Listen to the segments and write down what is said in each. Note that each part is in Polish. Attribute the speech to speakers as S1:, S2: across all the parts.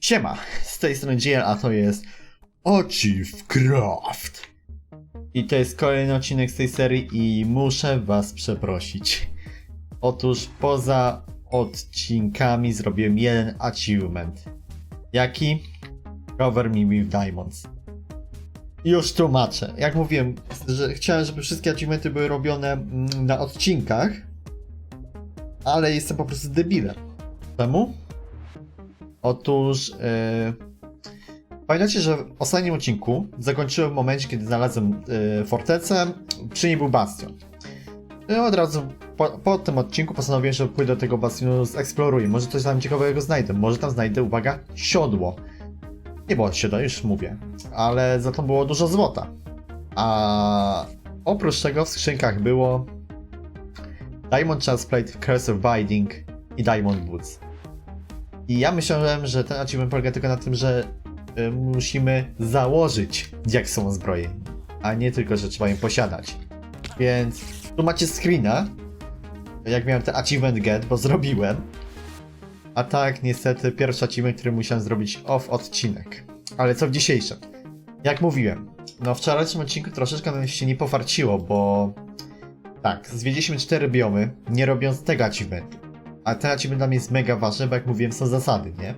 S1: Siema, z tej strony GL, a to jest Achievecraft. I to jest kolejny odcinek z tej serii i muszę was przeprosić. Otóż poza odcinkami zrobiłem jeden achievement. Jaki? Cover me with diamonds. Już tłumaczę. Jak mówiłem, że chciałem, żeby wszystkie achievementy były robione mm, na odcinkach, ale jestem po prostu debilem. Czemu? Otóż yy, pamiętacie, że w ostatnim odcinku zakończyłem w momencie, kiedy znalazłem yy, fortecę, przy niej był bastion. I od razu po, po tym odcinku postanowiłem, że pójdę do tego bastionu, zeksploruję. Może coś tam ciekawego znajdę. Może tam znajdę, uwaga, siodło. Nie było siodła, już mówię. Ale za to było dużo złota. A oprócz tego w skrzynkach było Diamond Chestplate, Curse of Binding i Diamond Boots. I ja myślałem, że ten achievement polega tylko na tym, że y, musimy założyć, jak są zbrojeni, a nie tylko, że trzeba je posiadać. Więc tu macie screena, jak miałem ten achievement get, bo zrobiłem. A tak, niestety, pierwszy achievement, który musiałem zrobić off odcinek. Ale co w dzisiejszym? Jak mówiłem, no wczorajszym odcinku troszeczkę nam się nie pofarciło, bo tak, zwiedziliśmy cztery biomy, nie robiąc tego achievementu. A ten achievement dla mnie jest mega ważny, bo jak mówiłem, są zasady, nie?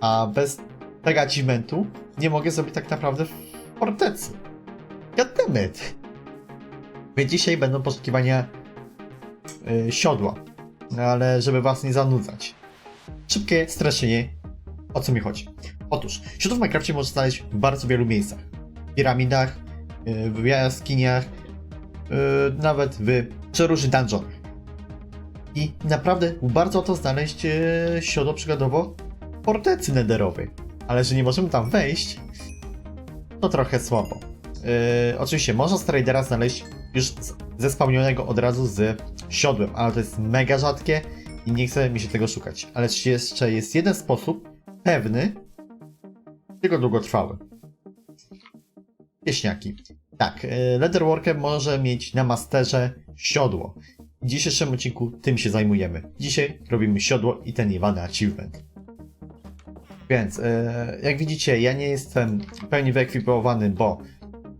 S1: A bez tego achievementu nie mogę zrobić tak naprawdę fortecy. Goddammit! Więc dzisiaj będą poszukiwania yy, siodła. No ale żeby was nie zanudzać. Szybkie streszczenie, o co mi chodzi. Otóż, siodło w Minecrafcie można znaleźć w bardzo wielu miejscach. W piramidach, yy, w jaskiniach, yy, nawet w przeróżnych dungeonach. I naprawdę bardzo łatwo znaleźć e, siodło przykładowo fortecy nederowej. Ale że nie możemy tam wejść, to trochę słabo. E, oczywiście można Stradera znaleźć już zespałnionego od razu z siodłem, ale to jest mega rzadkie i nie chce mi się tego szukać. Ale jeszcze jest jeden sposób pewny, tylko długotrwały. Pieśniaki. Tak, e, Leatherworker może mieć na masterze siodło. W dzisiejszym odcinku tym się zajmujemy. Dzisiaj robimy siodło i ten jebany achievement. Więc, e, jak widzicie, ja nie jestem w pełni wyekwipowany, bo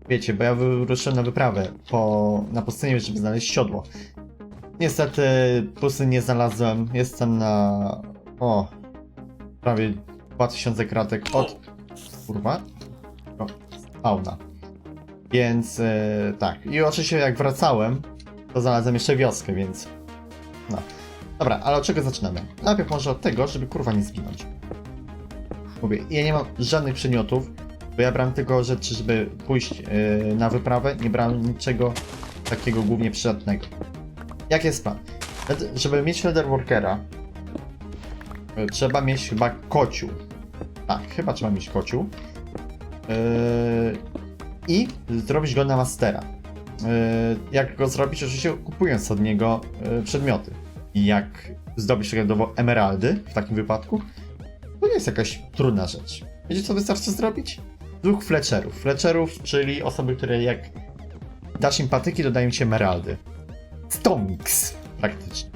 S1: wiecie, bo ja wyruszyłem na wyprawę po, na pustynię, żeby znaleźć siodło. Niestety pustyni nie znalazłem. Jestem na o prawie 2000 kratek od kurwa o, spawna. Więc e, tak. I oczywiście jak wracałem, to znalazłem jeszcze wioskę, więc. No. Dobra, ale od czego zaczynamy? Najpierw może od tego, żeby kurwa nie zginąć. Mówię, ja nie mam żadnych przedmiotów, bo ja brałem tylko rzeczy, żeby pójść yy, na wyprawę, nie brałem niczego takiego głównie przydatnego. Jaki jest plan? Żeby mieć Leatherworkera, yy, trzeba mieć chyba kociu. Tak, chyba trzeba mieć kociu. Yy, I zrobić go na mastera. Yy, jak go zrobić, oczywiście kupując od niego yy, przedmioty. I jak zdobyć przykładowo emeraldy w takim wypadku, to nie jest jakaś trudna rzecz. Wiecie co wystarczy zrobić? Dwóch fletcherów. Fletcherów, czyli osoby, które jak dasz im patyki, dodają ci emeraldy. Stomix praktycznie.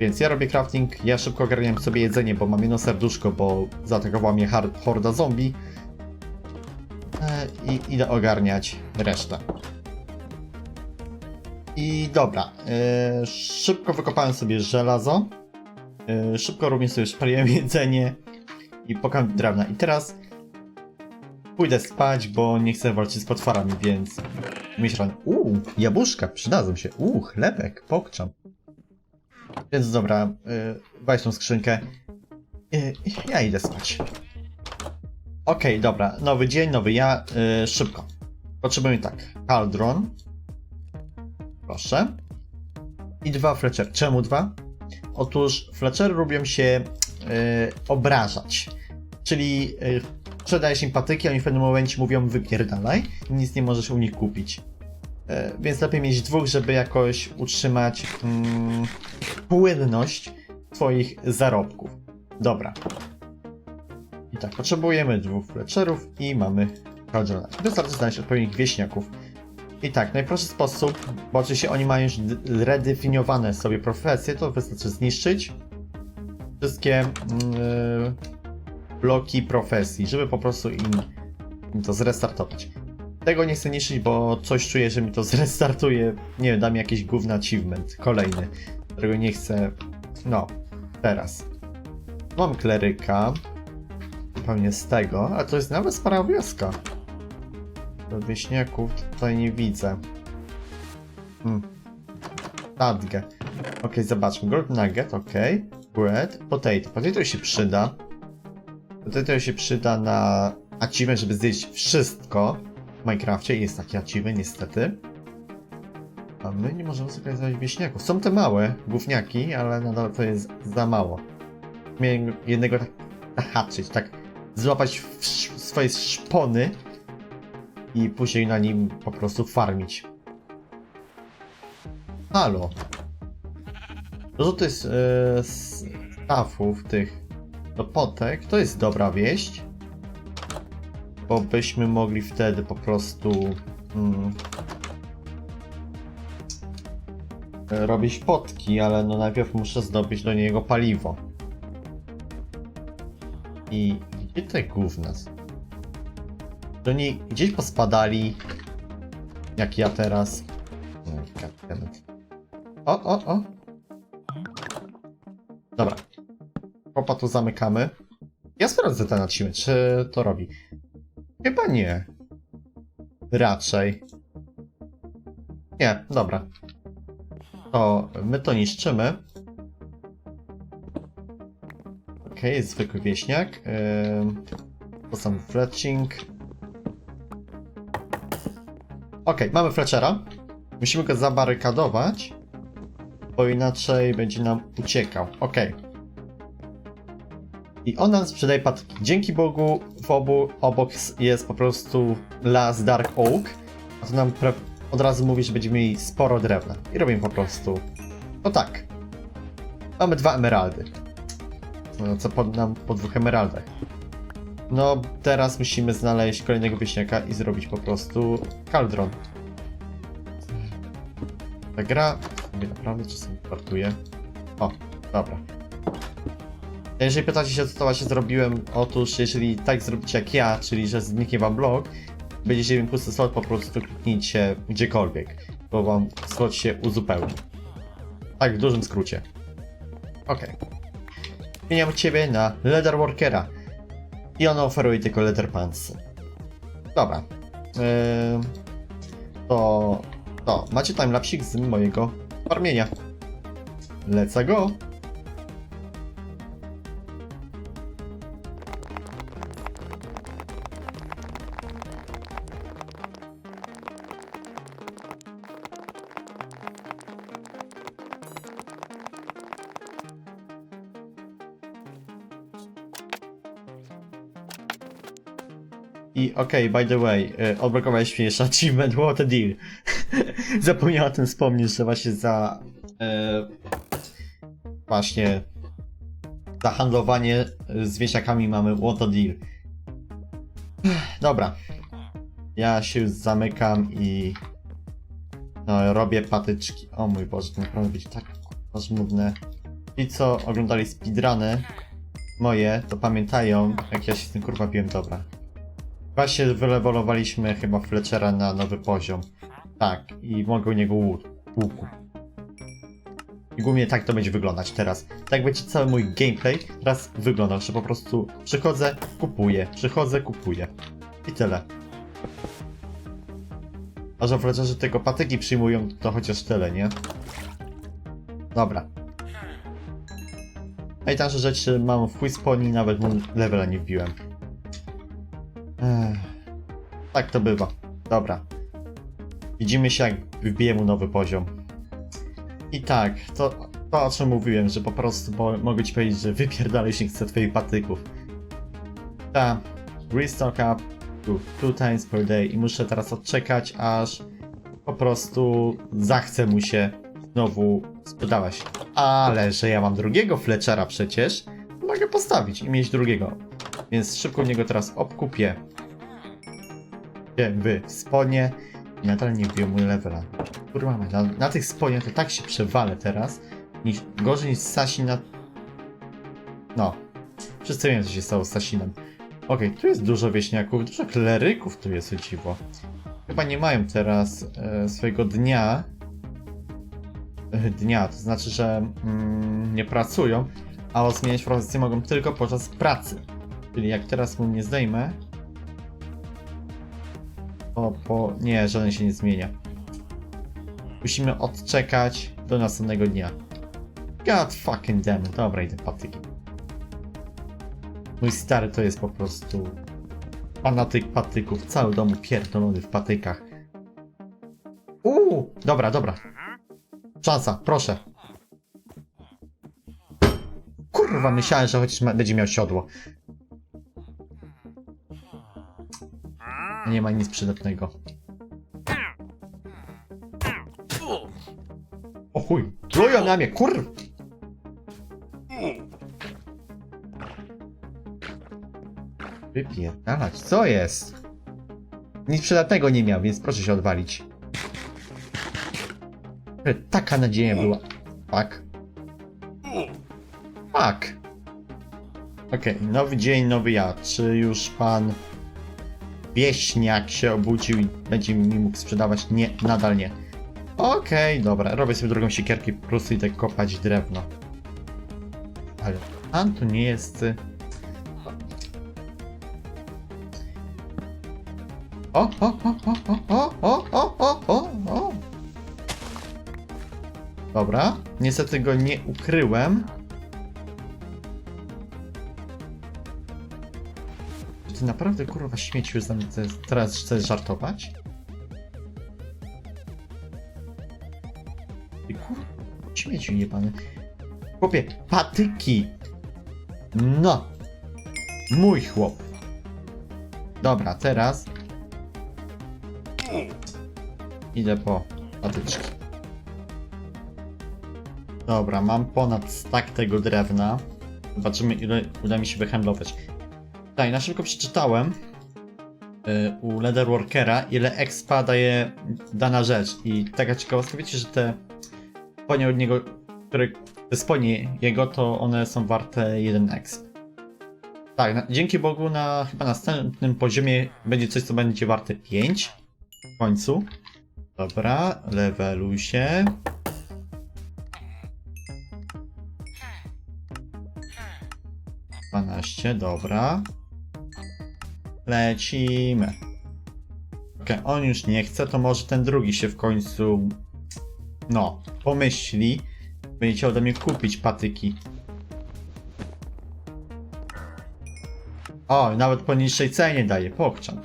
S1: Więc ja robię crafting, ja szybko ogarniam sobie jedzenie, bo mam jedno serduszko, bo zaatakowała mnie horda zombie. E, I idę ogarniać resztę. I dobra, e, szybko wykopałem sobie żelazo. E, szybko również sobie szpaliłem jedzenie i pokam drewna. I teraz pójdę spać, bo nie chcę walczyć z potworami, więc myślę, rano. Uuu, jabłuszka, przydadzą się. Uuu, chlebek, pokczam. Więc dobra, yy, weź tą skrzynkę. Ja idę spać. Okej, dobra, nowy dzień, nowy ja, yy, szybko. Potrzebujemy tak, kaldron. Proszę. I dwa Fletcher. Czemu dwa? Otóż Fletchery lubią się yy, obrażać. Czyli yy, im patyki, oni w pewnym momencie mówią wypierdalaj nic nie możesz u nich kupić. Yy, więc lepiej mieć dwóch, żeby jakoś utrzymać mm, płynność twoich zarobków. Dobra. I tak, potrzebujemy dwóch Fletcherów i mamy Caldrona. Wystarczy znaleźć odpowiednich wieśniaków. I tak, najprostszy sposób, bo oczywiście oni mają już redefiniowane sobie profesje, to wystarczy zniszczyć. wszystkie mm, bloki profesji, żeby po prostu im, im to zrestartować. Tego nie chcę niszczyć, bo coś czuję, że mi to zrestartuje. Nie wiem, da mi jakiś główny achievement, kolejny, którego nie chcę. No, teraz. Mam kleryka. Pewnie z tego, a to jest nawet spora wioska. Wieśniaków tutaj nie widzę. Hmm. Tadgę. Ok, zobaczmy. Gold nugget, ok. Bread, potato. Potato się przyda. Potato się przyda na achievement, żeby zjeść wszystko w Minecrafcie. Jest taki achievement, niestety. A my nie możemy znaleźć wieśniaków. Są te małe gówniaki, ale nadal to jest za mało. Miałem jednego tak zahaczyć, tak złapać swoje szpony i później na nim po prostu farmić. Halo. No to jest e, stafów tych do potek, to jest dobra wieść. Bo byśmy mogli wtedy po prostu mm, e, robić potki, ale no najpierw muszę zdobyć do niego paliwo. I gdzie te gówna? są? Do niej gdzieś pospadali, jak ja teraz. No. O, o, o. Dobra. Popa tu zamykamy. Ja sprawdzę ten odcinek, czy to robi. Chyba nie. Raczej. Nie, dobra. To my to niszczymy. Jest zwykły wieśniak. Yy, to sam fletching. Okej, mamy Fletchera. Musimy go zabarykadować, bo inaczej będzie nam uciekał. Okej. I on nam sprzedaje patki. Dzięki Bogu w obu obok jest po prostu las Dark Oak, a to nam od razu mówi, że będziemy mieli sporo drewna. I robimy po prostu. No tak. Mamy dwa emeraldy. No co pod nam po dwóch emeraldach. No, teraz musimy znaleźć kolejnego wieśniaka i zrobić po prostu kaldron. Ta gra sobie naprawdę czasem wartuje. O, dobra. Jeżeli pytacie się, co to właśnie zrobiłem, otóż jeżeli tak zrobicie jak ja, czyli że zniknie wam blok, będziecie mieli pusty slot, po prostu kliknijcie gdziekolwiek, bo wam slot się uzupełni. Tak, w dużym skrócie. Okej. Zmieniam ciebie na Leather Workera. I ona oferuje tylko Leather Pants. Dobra. Eee, to, to, macie timelapsik z mojego farmienia. Let's go! Okej, by the way, y, odblokowałeś mi jeszcze achievement, what a deal. Zapomniałem o tym wspomnieć, że właśnie za e, właśnie za handlowanie z wiesiakami mamy what a deal. Dobra. Ja się już zamykam i no, robię patyczki. O mój Boże, to naprawdę będzie tak żmudne. Ci co oglądali speedruny moje, to pamiętają jak ja się z tym kurwa biłem dobra. Właśnie wylewolowaliśmy chyba Fletchera na nowy poziom. Tak, i mogę u niego łuk- łuku. I głównie tak to będzie wyglądać teraz. Tak będzie cały mój gameplay teraz wyglądał, że po prostu przychodzę, kupuję, przychodzę, kupuję. I tyle. A że Fletcherzy tylko patyki przyjmują, to chociaż tyle, nie? Dobra. Najtańsze rzeczy mam w chuj sponi, nawet mu levela nie wbiłem. Tak to bywa. Dobra. Widzimy się, jak wbiję mu nowy poziom. I tak, to, to o czym mówiłem, że po prostu bo, mogę ci powiedzieć, że wypierdalaj się chcę twoich patyków. Ta, restock up two, times per day i muszę teraz odczekać, aż po prostu zachce mu się znowu sprzedawać. Ale, że ja mam drugiego Fletchera przecież, mogę postawić i mieć drugiego. Więc szybko niego teraz obkupię w sponie i nadal nie wbiłem mój levela. Kurwa, na, na tych sponiach to tak się przewalę teraz, niż, gorzej niż Sasi na... No. Wszyscy wiemy, co się stało z Sasinem. Okej, tu jest dużo wieśniaków, dużo kleryków tu jest, o dziwo. Chyba nie mają teraz e, swojego dnia. E, dnia, to znaczy, że mm, nie pracują, a zmieniać profesję mogą tylko podczas pracy. Czyli jak teraz mu nie zdejmę, to po... nie, żaden się nie zmienia. Musimy odczekać do następnego dnia. God fucking damn. Dobra, idę patyki. Mój stary to jest po prostu fanatyk patyków. Cały dom pierdolony w patykach. Uuu, dobra, dobra. Szansa, proszę. Kurwa, myślałem, że chociaż będzie miał siodło. Nie ma nic przydatnego. O chuj, plują na mnie, kur... Wypierdalać, co jest? Nic przydatnego nie miał, więc proszę się odwalić. Taka nadzieja była. Fuck. Fuck. Okej, nowy dzień, nowy ja. Czy już pan wieśniak się obudził i będzie mi mógł sprzedawać? Nie, nadal nie. Okej, dobra, robię sobie drugą siekierkę po prostu idę kopać drewno. Ale pan tu nie jest... y, O, o, o, o, o, o, o, o, o, o. Dobra, niestety go nie ukryłem. Ty naprawdę kurwa śmieciu ze mnie te- teraz chcesz żartować? Ty kurwa śmieciu jebany. Chłopie, patyki! No! Mój chłop. Dobra, teraz Idę po patyczki. Dobra, mam ponad stack tego drewna. Zobaczymy, ile uda mi się wyhandlować. Tak, na szybko przeczytałem y, u Leatherworkera, ile expa daje dana rzecz. I taka ciekawostka, wiecie, że te spodnie od niego, które te jego, to one są warte 1 exp. Tak, na, dzięki Bogu na chyba następnym poziomie będzie coś, co będzie warte 5 w końcu. Dobra, leveluj się. Dwanaście, dobra. Lecimy. Okej, on już nie chce, to może ten drugi się w końcu... No, pomyśli. Będzie chciał ode mnie kupić patyki. O, nawet po niższej cenie daje, pokczam.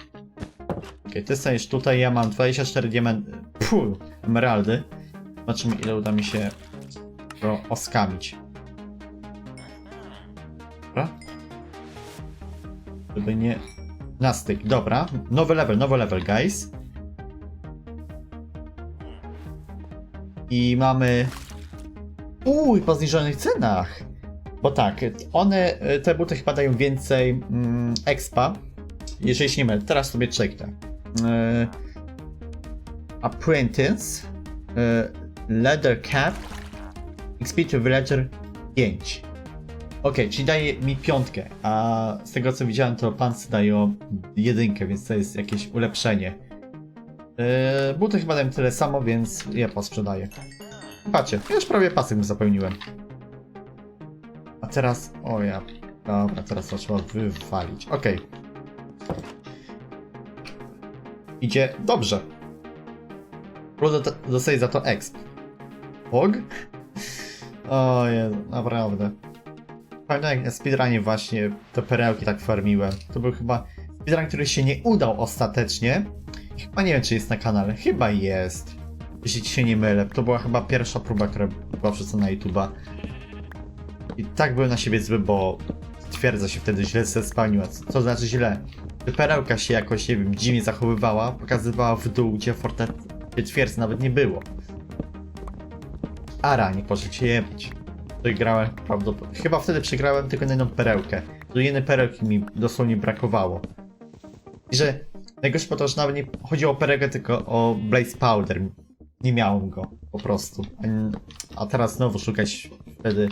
S1: Okej, ty stajesz tutaj, ja mam 24 diamenty, puh, emeraldy. Zobaczymy ile uda mi się go oskamić. Dobra. Żeby nie... Na styk, dobra. Nowy level, nowy level, guys. I mamy... Uj, po zniżonych cenach. Bo tak, one, te buty chyba dają więcej mm, expa. Jeżeli się nie mylę, teraz sobie czeknę. E, Apprentice, e, Leather Cap, XP to Villager 5. Ok, czyli daje mi piątkę, a z tego co widziałem to pansy dają jedynkę, więc to jest jakieś ulepszenie. E, buty chyba dają tyle samo, więc ja posprzedaję. Patrzcie, już prawie pasek zapełniłem. A teraz, o ja, dobra, teraz to trzeba wywalić, okej. idzie dobrze. Plus do- dostaje za to exp. Pog? O Jezu, naprawdę. Pamiętam jak speedrunie właśnie te perełki tak farmiłem. To był chyba speedrun, który się nie udał ostatecznie. Chyba nie wiem, czy jest na kanale. Chyba jest. Jeśli się nie mylę. To była chyba pierwsza próba, która była wrzucona na YouTube'a. I tak byłem na siebie zły, bo twierdza się wtedy źle zespaniła. Co to znaczy źle? Perełka się jakoś, nie wiem, dziwnie zachowywała, pokazywała w dół, gdzie fortet... twierdzy nawet nie było. Ara, nie możecie jebać. Przegrałem prawdopodobnie. Chyba wtedy przegrałem tylko na jedną perełkę. Do jednej perełki mi dosłownie brakowało. I że najgorsze po to, że nawet nie chodziło o perełkę, tylko o Blaze Powder. Nie miałem go, po prostu. A- teraz znowu szukać wtedy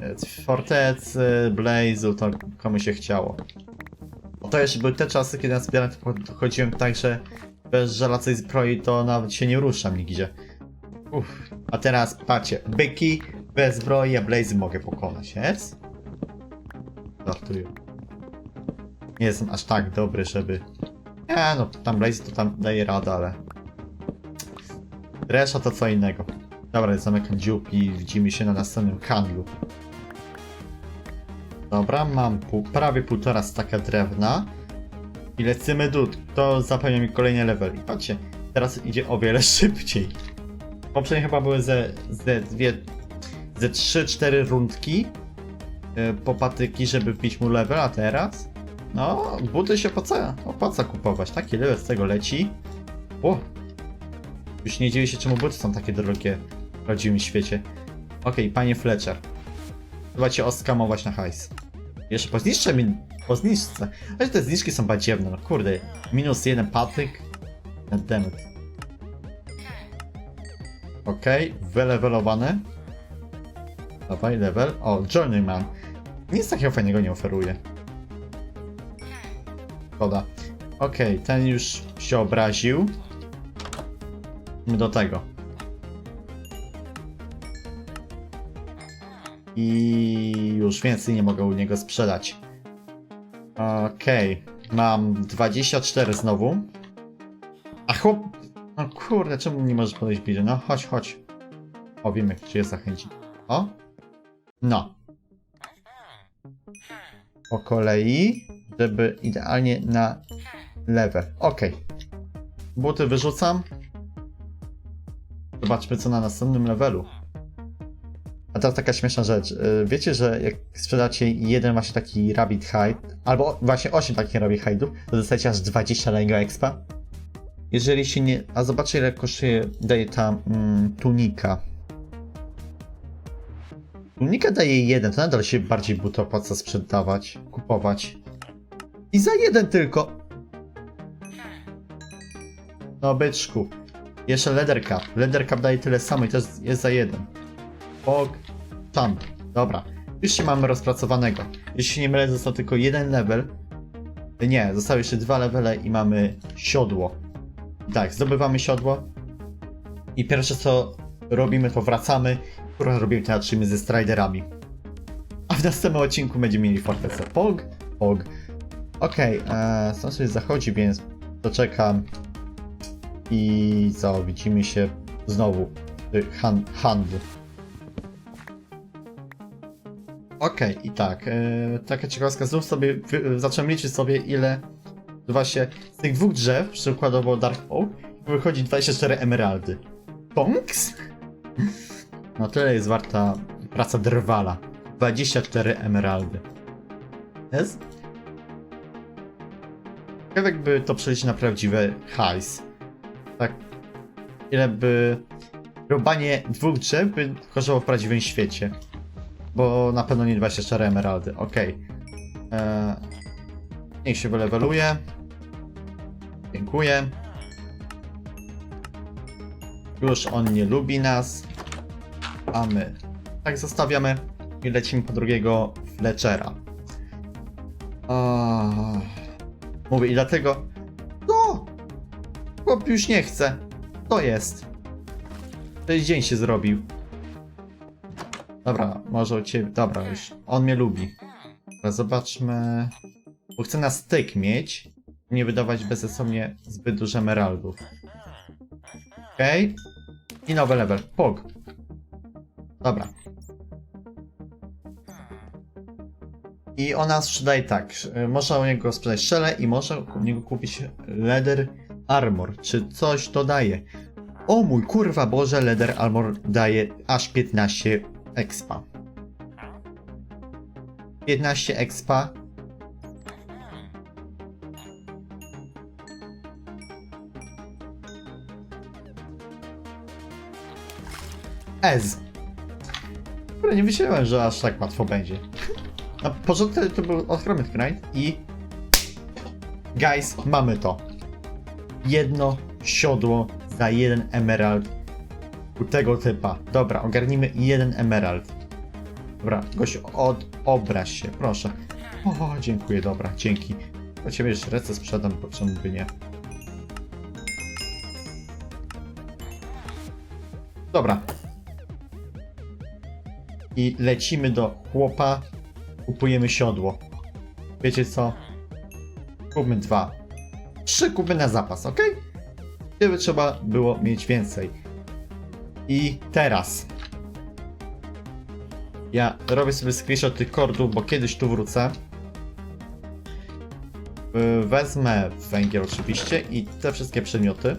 S1: e, fortecy, blazu, to komu się chciało. To jeszcze były te czasy, kiedy na zbieranie chodziłem tak, że bez żelacej zbroi to nawet się nie ruszam nigdzie. Uff. A teraz patrzcie, byki bez zbroi, a blazy mogę pokonać, jest? Żartuję. Nie jestem aż tak dobry, żeby... Nie no, tam blazy to tam daje radę, ale... Reszta to co innego. Dobra, zamykam dziób i widzimy się na następnym handlu. Dobra, mam pół, prawie półtora staka drewna. I lecimy dód. To zapewnia mi kolejny level. I patrzcie, teraz idzie o wiele szybciej. Poprzednie chyba były ze, ze dwie, ze 3-4 rundki yy, po patyki, żeby wbić mu level, a teraz? No, buty się opłaca, opłaca kupować. Taki level z tego leci. O! Już nie dziwię się, czemu buty są takie drogie w prawdziwym świecie. Okej, panie Fletcher. Chyba cię oskamować na hajs. Jeszcze pozniszczę mi... Po zniżce. Ale te zniżki są badziewne, no kurde. Minus jeden patyk. Goddammit. Okej, wylevelowany. Dawaj, level. O, Journeyman. Nic takiego fajnego nie oferuje. Szkoda. Okej, ten już się obraził. Do tego. I już więcej nie mogę u niego sprzedać. Okej, mam 24 znowu. A chłop... No kurde, czemu nie możesz podejść bliżej? No chodź, chodź. O, wiemy, czy je zachęci. O. No. Po kolei, żeby idealnie na level. Okej. Buty wyrzucam. Zobaczmy, co na następnym levelu. A teraz taka śmieszna rzecz. Y, Wiecie, że jak sprzedacie jeden właśnie taki rabbit hide, albo właśnie 8 takich rabbit hide'ów, to dostajecie aż 20 na jego expa? Jeżeli się nie... A zobaczcie ile kosztuje, daje ta mm, tunika. Tunika daje jeden, to nadal się bardziej but opłaca sprzedawać, kupować. I za jeden tylko! No byczku. Jeszcze leather cap. Leather cap daje tyle samo i to jest, za jeden. Pog. Tam. Dobra. Już się mamy rozpracowanego. Jeśli nie mylę, został tylko jeden level. Nie, zostały jeszcze dwa levele i mamy siodło. Tak, zdobywamy siodło. I pierwsze co robimy, to wracamy. Kurwa, robimy to naczymy ze striderami. A w następnym odcinku będziemy mieli fortecę. Pog, pog. Okej, okay, stąd sobie zachodzi, więc doczekam. I co, widzimy się znowu w han handlu. Okej, i tak, e, taka ciekawostka, znów sobie, wy, zacząłem liczyć sobie ile, właśnie z tych dwóch drzew, przykładowo Dark Oak, wychodzi 24 emeraldy. Ponks? No tyle jest warta praca drwala. 24 emeraldy. Jest? Ciekawe jakby to przejść na prawdziwe hajs. Tak, ile by rubanie dwóch drzew by kosztowało w prawdziwym świecie. Bo na pewno nie 24 emeraldy, okej. Eee, Niech się wyleweluje. Dziękuję. Już on nie lubi nas. My tak zostawiamy i lecimy po drugiego Fletchera. O, mówię i dlatego... No! Chłop już nie chce. To jest. To jest dzień się zrobił. Dobra, może u ciebie. Dobra, już. On mnie lubi. Dobra, zobaczmy. Bo chcę na styk mieć. Nie wydawać bezsensownie zbyt dużo emeraldów. Okej. I nowy level. Pog. Dobra. I ona sprzedaje tak. y, Można u niego sprzedać szele i można u niego kupić leather armor. Czy coś to daje? O mój kurwa Boże, leather armor daje aż 15 expa. 15 expa. Ez. Kurde, nie myślałem, że aż tak łatwo będzie. Na początku to był ogromny grind i... Guys, mamy to. Jedno siodło za jeden emerald u tego typa. Dobra, ogarnijmy jeden emerald. Dobra, gościu, od, obraź się, proszę. O, dziękuję, dobra, dzięki. Do ciebie jeszcze recę sprzedam, po czemu by nie. Dobra. I lecimy do chłopa. Kupujemy siodło. Wiecie co? Kupmy dwa. Trzy kupmy na zapas, ok? Gdyby trzeba było mieć więcej. I teraz. Ja robię sobie screenshot tych kordów, bo kiedyś tu wrócę. Yy, Wezmę węgiel oczywiście i te wszystkie przedmioty.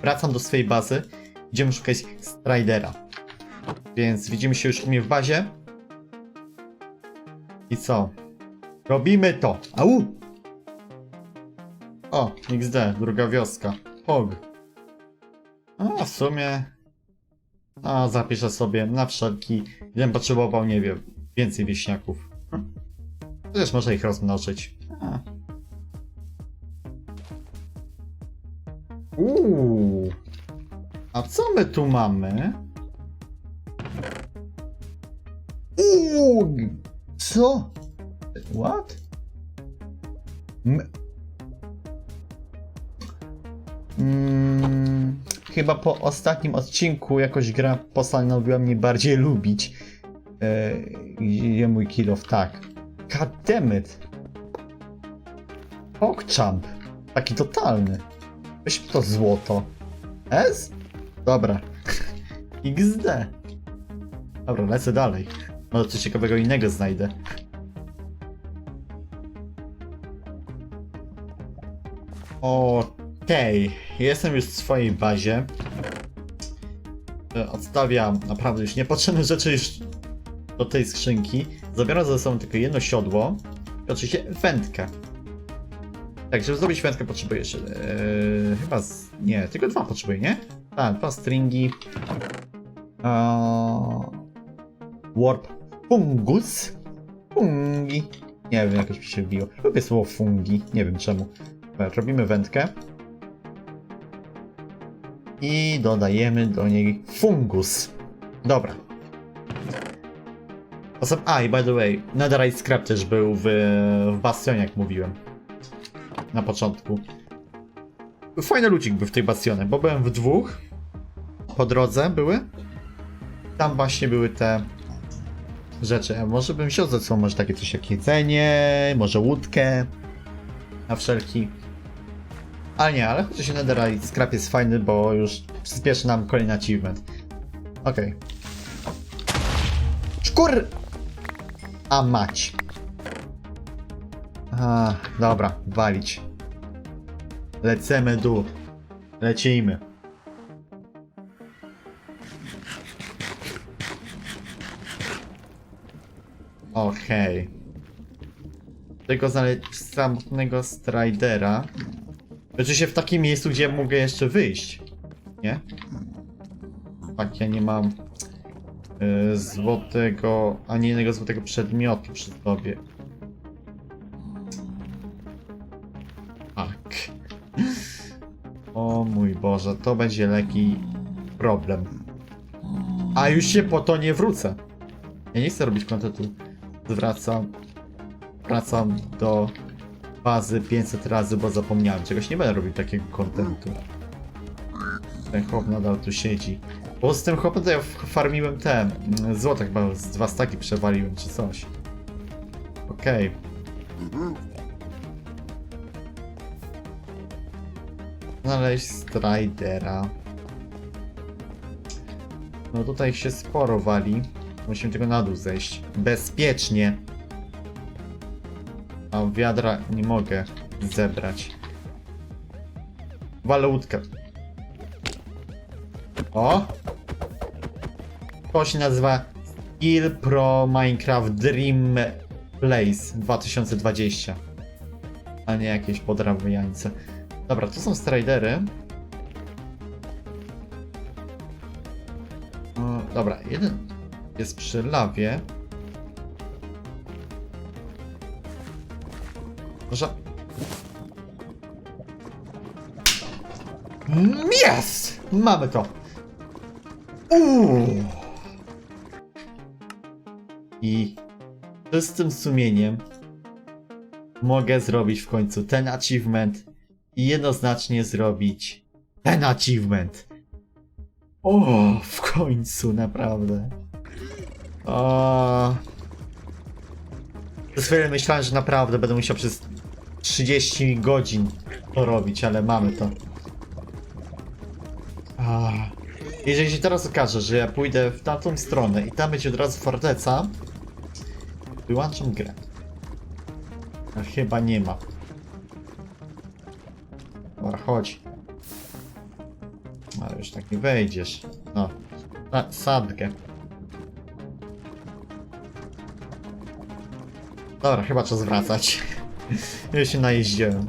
S1: Wracam do swojej bazy. Idziemy szukać Stridera. Więc widzimy się już u mnie w bazie. I co? Robimy to! Au! O, XD, druga wioska. Pog. A w sumie. A zapiszę sobie na wszelki. Gdybym potrzebował, nie wiem, więcej wieśniaków. Hm. Chociaż może ich rozmnożyć. Uuu. A co my tu mamy? Co? What? M Mm, chyba po ostatnim odcinku jakoś gra postanowiła mnie bardziej lubić. Gdzie mój kill off? Tak. God damn it. Pogchamp. Taki totalny. Weź to złoto. S? Dobra. XD. Dobra, lecę dalej. Może coś ciekawego innego znajdę. Okej, jestem już w swojej bazie. E, Odstawiam naprawdę już niepotrzebne rzeczy już do tej skrzynki. Zabieram ze sobą tylko jedno siodło i oczywiście wędkę. Tak, żeby zrobić wędkę potrzebuję jeszcze, e, chyba z, nie, tylko dwa potrzebuję, nie? Tak, dwa stringi. Eee, warp fungus. Fungi. Nie wiem, jakoś mi się wbiło. Lubię słowo fungi, nie wiem czemu. Robimy wędkę. I dodajemy do niej fungus. Dobra. Oso- A, i by the way, Netherite Scrap też był w, w Bastionie, jak mówiłem. Na początku. Fajny lucik był w tej Bastionie, bo byłem w dwóch. Po drodze były. Tam właśnie były te rzeczy. A może bym wziął ze sobą może takie coś jak jedzenie, może łódkę. Na wszelki. Ale nie, ale chociaż Netherite Scrap jest fajny, bo już przyspieszy nam kolejny achievement. Okej. Szkur! A mać. A, dobra, walić. Lecemy dół. Lecimy. Okej. Tego znaleźć samotnego Stridera. Oczywiście w takim miejscu, gdzie mogę jeszcze wyjść. Nie? Tak, ja nie mam y, złotego, ani jednego złotego przedmiotu przy sobie. Tak. O mój Boże, to będzie lekki problem. A już się po to nie wrócę. Ja nie chcę robić kontentu. Zwracam. Wracam do bazy 500 razy, bo zapomniałem czegoś. Nie będę robił takiego kontentu. Ten chłop nadal tu siedzi. Bo z tym chłopem to ja farmiłem te mm, złote chyba z dwa staki przewaliłem czy coś. Okej. Znaleźć Stridera. No tutaj się sporo wali. Musimy tylko na dół zejść. Bezpiecznie. A wiadra nie mogę zebrać. Walę łódkę. O! To się nazywa Skill Pro Minecraft Dream Place 2020. A nie jakieś podrabiańce. Dobra, to są stridery. Dobra, jeden jest przy lawie. Może... Jest! Mamy to! Uuu. i czystym sumieniem mogę zrobić w końcu ten achievement i jednoznacznie zrobić ten achievement. O, w końcu, naprawdę. O. Przez chwilę myślałem, że naprawdę będę musiał przez 30 godzin to robić, ale mamy to. Jeżeli się teraz okaże, że ja pójdę w tamtą stronę i tam będzie od razu forteca, wyłączam grę. A chyba nie ma. Dobra, chodź. Ale już tak nie wejdziesz. No. Na sadkę. Dobra, chyba czas wracać. Już się najeździłem.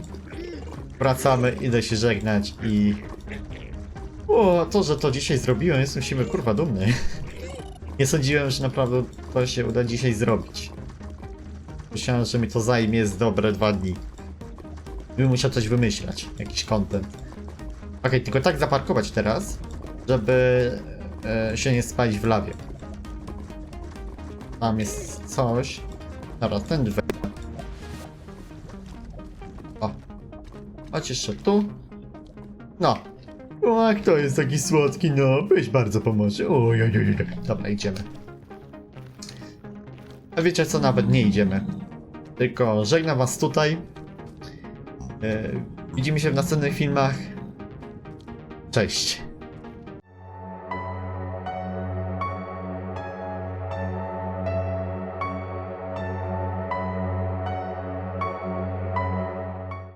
S1: Wracamy, idę się żegnać i... O, to, że to dzisiaj zrobiłem, jestem siebie kurwa dumny. Nie sądziłem, że naprawdę to się uda dzisiaj zrobić. Myślałem, że mi to zajmie z dobre dwa dni. Bym musiał coś wymyślać, jakiś content. Okej, tylko tak zaparkować teraz, żeby e, się nie spalić w lawie. Tam jest coś. Dobra, ten drzwi. O. Chodź jeszcze tu. No. O, a kto jest taki słodki? No, byś bardzo pomoże. Oj, oj, oj, oj. Dobra, idziemy. A wiecie co, nawet nie idziemy. Tylko żegnam was tutaj. E, widzimy się w następnych filmach. Cześć.